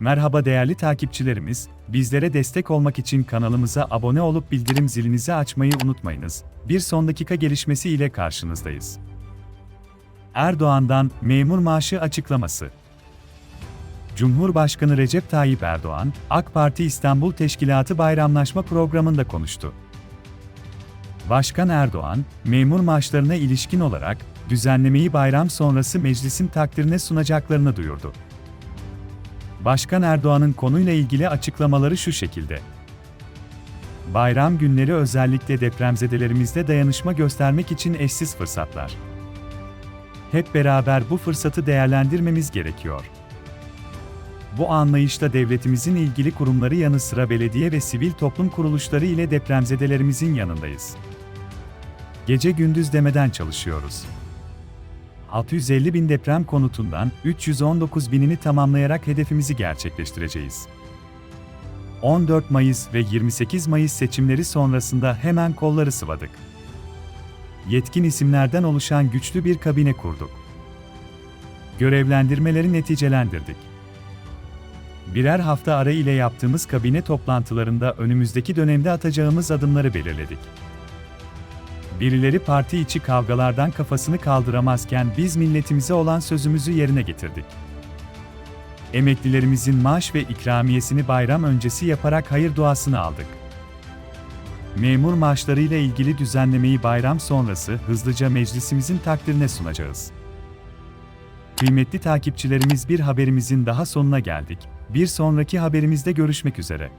Merhaba değerli takipçilerimiz, bizlere destek olmak için kanalımıza abone olup bildirim zilinizi açmayı unutmayınız. Bir son dakika gelişmesi ile karşınızdayız. Erdoğan'dan memur maaşı açıklaması. Cumhurbaşkanı Recep Tayyip Erdoğan, AK Parti İstanbul Teşkilatı Bayramlaşma programında konuştu. Başkan Erdoğan, memur maaşlarına ilişkin olarak düzenlemeyi bayram sonrası meclisin takdirine sunacaklarını duyurdu. Başkan Erdoğan'ın konuyla ilgili açıklamaları şu şekilde. Bayram günleri özellikle depremzedelerimizde dayanışma göstermek için eşsiz fırsatlar. Hep beraber bu fırsatı değerlendirmemiz gerekiyor. Bu anlayışla devletimizin ilgili kurumları yanı sıra belediye ve sivil toplum kuruluşları ile depremzedelerimizin yanındayız. Gece gündüz demeden çalışıyoruz. 650 bin deprem konutundan 319 binini tamamlayarak hedefimizi gerçekleştireceğiz. 14 Mayıs ve 28 Mayıs seçimleri sonrasında hemen kolları sıvadık. Yetkin isimlerden oluşan güçlü bir kabine kurduk. Görevlendirmeleri neticelendirdik. Birer hafta ara ile yaptığımız kabine toplantılarında önümüzdeki dönemde atacağımız adımları belirledik. Birileri parti içi kavgalardan kafasını kaldıramazken biz milletimize olan sözümüzü yerine getirdik. Emeklilerimizin maaş ve ikramiyesini bayram öncesi yaparak hayır duasını aldık. Memur maaşlarıyla ilgili düzenlemeyi bayram sonrası hızlıca meclisimizin takdirine sunacağız. Kıymetli takipçilerimiz bir haberimizin daha sonuna geldik. Bir sonraki haberimizde görüşmek üzere.